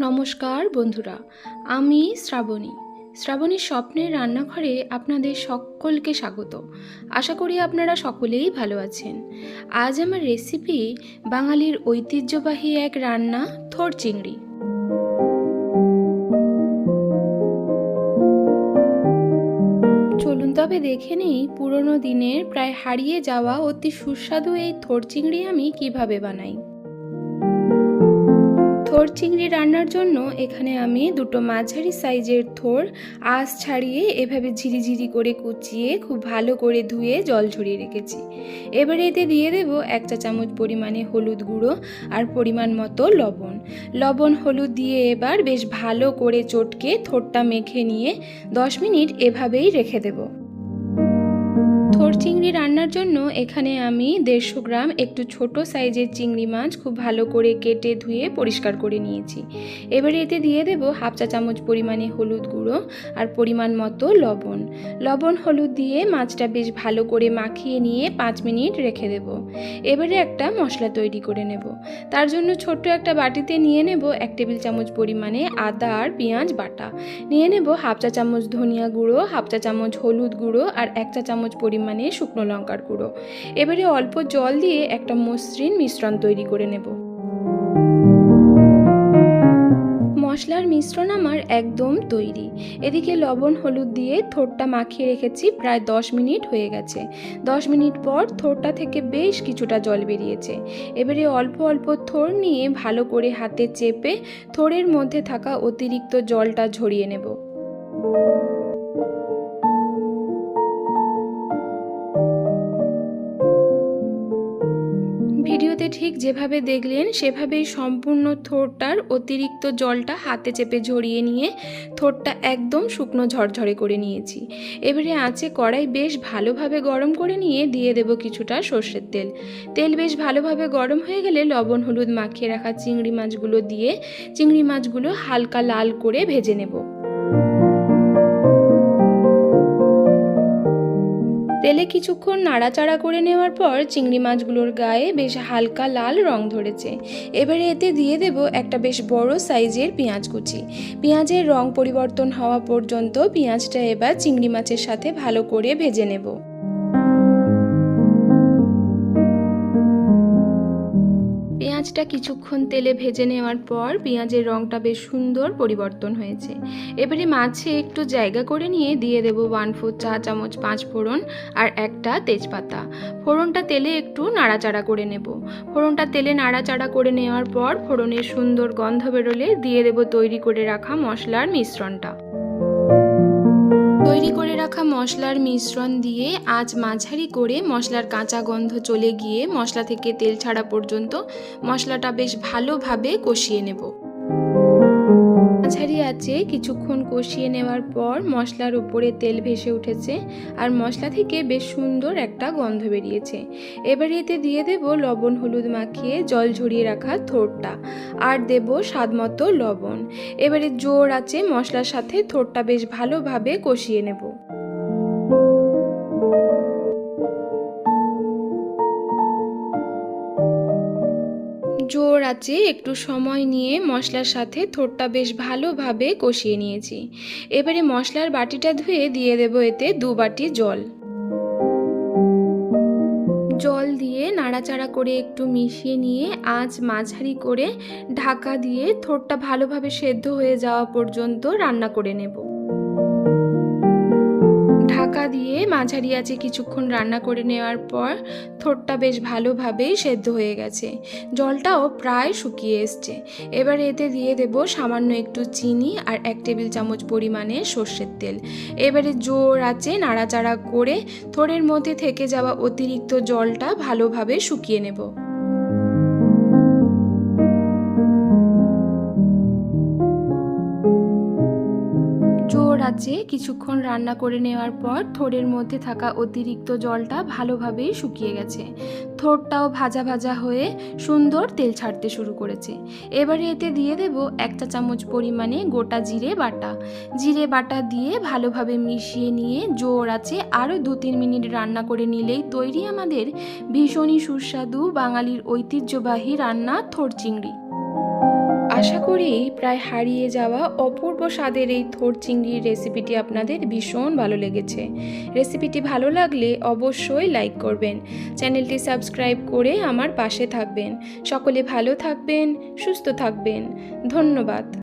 নমস্কার বন্ধুরা, আমি শ্রাবণী। শ্রাবণীর স্বপ্নের রান্নাঘরে আপনাদের সকলকে স্বাগত। আশা করি আপনারা সকলেই ভালো আছেন। আজ আমার রেসিপি বাঙালির ঐতিহ্যবাহী এক রান্না, থোর চিংড়ি। চলুন তবে দেখে নেই পুরনো দিনের প্রায় হারিয়ে যাওয়া অতি সুস্বাদু এই থোর চিংড়ি আমি কীভাবে বানাই। থোর চিংড়ি রান্নার জন্য এখানে আমি দুটো মাঝারি সাইজের থোর, আঁশ ছাড়িয়ে এভাবে ঝিরিঝিরি করে কুচিয়ে খুব ভালো করে ধুয়ে জল ঝরিয়ে রেখেছি। এবারে এতে দিয়ে দেব এক চা চামচ পরিমাণে হলুদ গুঁড়ো আর পরিমাণ মতো লবণ। লবণ, হলুদ দিয়ে এবার বেশ ভালো করে চটকে থোরটা মেখে নিয়ে দশ মিনিট এভাবেই রেখে দেবো। থোর চিংড়ি রান্নার জন্য এখানে আমি দেড়শো গ্রাম একটু ছোট সাইজের চিংড়ি মাছ খুব ভালো করে কেটে ধুয়ে পরিষ্কার করে নিয়েছি। এবারে এতে দিয়ে দেব হাফ চা চামচ পরিমাণে হলুদ গুঁড়ো আর পরিমাণ মতো লবণ। লবণ, হলুদ দিয়ে মাছটা বেশ ভালো করে মাখিয়ে নিয়ে পাঁচ মিনিট রেখে দেব। এবারে একটা মশলা তৈরি করে নেব। তার জন্য ছোট্ট একটা বাটিতে নিয়ে নেব এক টেবিল চামচ পরিমাণে আদা আর পেঁয়াজ বাটা। নিয়ে নেব হাফ চা চামচ ধনিয়া গুঁড়ো, হাফ চা চামচ হলুদ গুঁড়ো আর এক চা চামচ পরিমাণে শুকনো লঙ্কার গুঁড়ো। এবারে অল্প জল দিয়ে একটা মসৃণ মিশ্রণ তৈরি করে নেব। মশলার মিশ্রণ আমার একদম তৈরি। এদিকে লবণ, হলুদ দিয়ে থোরটা মাখিয়ে রেখেছি, প্রায় দশ মিনিট হয়ে গেছে। দশ মিনিট পর থোরটা থেকে বেশ কিছুটা জল বেরিয়েছে। এবারে অল্প অল্প থোর নিয়ে ভালো করে হাতে চেপে থোরের মধ্যে থাকা অতিরিক্ত জলটা ঝরিয়ে নেব। যেভাবে দেখলেন, সেভাবেই সম্পূর্ণ থোরটার অতিরিক্ত জলটা হাতে চেপে ঝরিয়ে নিয়ে থোরটা একদম শুকনো ঝরঝরে করে নিয়েছি। এবারে আঁচে কড়াই বেশ ভালোভাবে গরম করে নিয়ে দিয়ে দেব কিছুটা সর্ষের তেল। তেল বেশ ভালোভাবে গরম হয়ে গেলে লবণ, হলুদ মাখিয়ে রাখা চিংড়ি মাছগুলো দিয়ে চিংড়ি মাছগুলো হালকা লাল করে ভেজে নেব। তেলে কিছুক্ষণ নাড়াচাড়া করে নেওয়ার পর চিংড়ি মাছগুলোর গায়ে বেশ হালকা লাল রং ধরেছে। এবারে এতে দিয়ে দেব একটা বেশ বড় সাইজের পেঁয়াজ কুচি। পেঁয়াজের রং পরিবর্তন হওয়া পর্যন্ত পেঁয়াজটা এবার চিংড়ি মাছের সাথে ভালো করে ভেজে নেব। পেঁয়াজটা কিছুক্ষণ তেলে ভেজে নেওয়ার পর পেঁয়াজের রঙটা বেশ সুন্দর পরিবর্তন হয়েছে। এবারে মাছে একটু জায়গা করে নিয়ে দিয়ে দেবো ওয়ান ফোর চা চামচ পাঁচ ফোড়ন আর একটা তেজপাতা। ফোড়নটা তেলে একটু নাড়াচাড়া করে নেব। ফোড়নটা তেলে নাড়াচাড়া করে নেওয়ার পর ফোড়নের সুন্দর গন্ধ বেরোলে দিয়ে দেবো তৈরি করে রাখা মশলার মিশ্রণটা। তৈরি করে রাখা মশলার মিশ্রণ দিয়ে আজ মাঝারি করে মশলার কাঁচা গন্ধ চলে গিয়ে মশলা থেকে তেল ছাড়া পর্যন্ত মশলাটা বেশ ভালোভাবে কষিয়ে নেব। মাঝারি আছে কিছুক্ষণ কষিয়ে নেওয়ার পর মশলার উপরে তেল ভেসে উঠেছে আর মশলা থেকে বেশ সুন্দর একটা গন্ধ বেরিয়েছে। এবার এতে দিয়ে দেব লবণ হলুদ মাখিয়ে জল ঝরিয়ে রাখা থোরটা আর দেব স্বাদ মতো লবণ। এবারে জোর আছে মশলার সাথে থোরটা বেশ ভালোভাবে কষিয়ে নেব। জোর আছে, একটু সময় নিয়ে মশলার সাথে থোরটা বেশ ভালোভাবে কষিয়ে নিয়েছি। এবারে মশলার বাটিটা ধুয়ে দিয়ে দেব এতে দু বাটি জল। জল দিয়ে নাড়াচাড়া করে একটু মিশিয়ে নিয়ে আজ মাঝারি করে ঢাকা দিয়ে থোরটা ভালোভাবে সেদ্ধ হয়ে যাওয়া পর্যন্ত রান্না করে নেব। ঢাকা দিয়ে মাঝারি আছে কিছুক্ষণ রান্না করে নেওয়ার পর থোরটা বেশ ভালোভাবেই সেদ্ধ হয়ে গেছে। জলটাও প্রায় শুকিয়ে এসছে। এবার এতে দিয়ে দেব সামান্য একটু চিনি আর এক টেবিল চামচ পরিমাণে সর্ষের তেল। এবারে জোর আছে নাড়াচাড়া করে থোরের মধ্যে থেকে যাওয়া অতিরিক্ত জলটা ভালোভাবে শুকিয়ে নেব। আছে কিছুক্ষণ রান্না করে নেওয়ার পর থোড়ের মধ্যে থাকা অতিরিক্ত জলটা ভালোভাবেই শুকিয়ে গেছে। থোড়টাও ভাজা ভাজা হয়ে সুন্দর তেল ছাড়তে শুরু করেছে। এবারে এতে দিয়ে দেব একটা চামচ পরিমাণে গোটা জিরে বাটা। জিরে বাটা দিয়ে ভালোভাবে মিশিয়ে নিয়ে জোর আছে আরও দু তিন মিনিট রান্না করে নিলেই তৈরি আমাদের ভীষণই সুস্বাদু বাঙালির ঐতিহ্যবাহী রান্না থোড় চিংড়ি। আশা করি প্রায় হারিয়ে যাওয়া অপূর্ব স্বাদের এই থোর চিংড়ির রেসিপিটি আপনাদের ভীষণ ভালো লেগেছে। রেসিপিটি ভালো লাগলে অবশ্যই লাইক করবেন, চ্যানেলটি সাবস্ক্রাইব করে আমার পাশে থাকবেন। সকলে ভালো থাকবেন, সুস্থ থাকবেন। ধন্যবাদ।